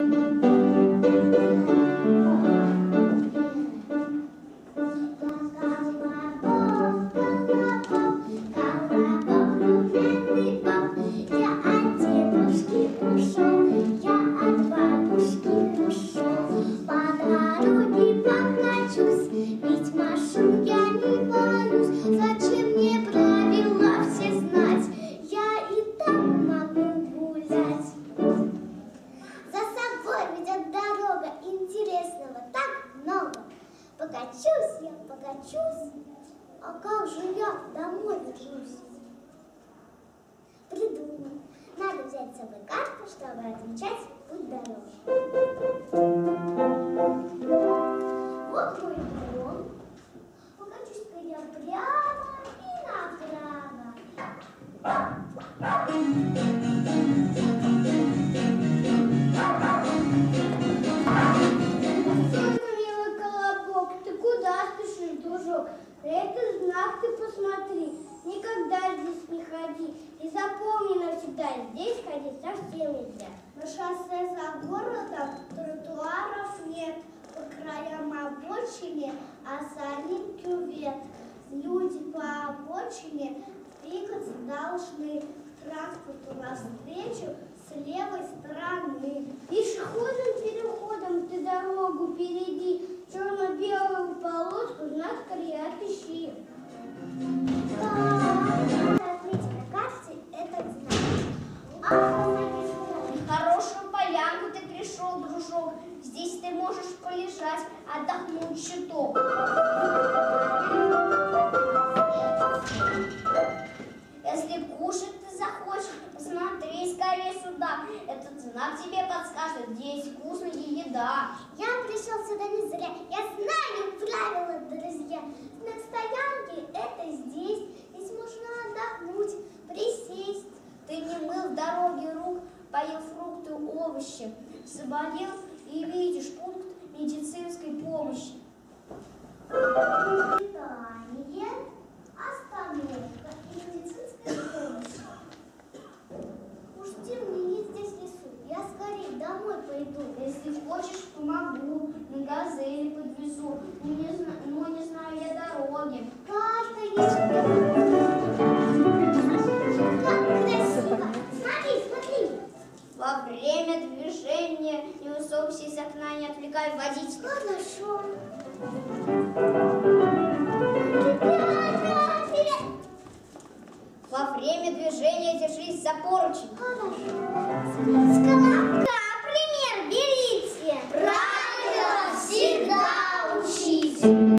Я Покачусь я, покачусь, а как же я домой вернусь? Придумал. Надо взять с собой карту, чтобы отмечать путь дороги. Ходить совсем нельзя. На шоссе за городом тротуаров нет, по краям обочине, а за ним кювет. Люди по обочине двигаться должны транспорту навстречу с левой стороны. Пешеходным переходом ты дорогу перейди, Здесь ты можешь полежать, отдохнуть чуток. Если кушать ты захочешь, посмотри скорее сюда. Этот знак тебе подскажет, здесь вкусная еда. Я пришел сюда не зря. Я знаю правила, друзья. Знак стоянки это здесь. Здесь можно отдохнуть, присесть. Ты не мыл в дороге рук, поел фрукты, овощи, заболел и видишь пункт медицинской помощи. Питание, остановка и медицинская помощь. Уж темнее здесь лесу. Я скорее домой пойду. Если хочешь, помогу, на газели подвезу, но не, зна- но не знаю я дороги. Карта есть. Смотри. Во время движения не высовывайся из окна, не отвлекай водителя. Хорошо. Во время движения держись за поручень. Хорошо. С колобка пример берите. Правила всегда учить.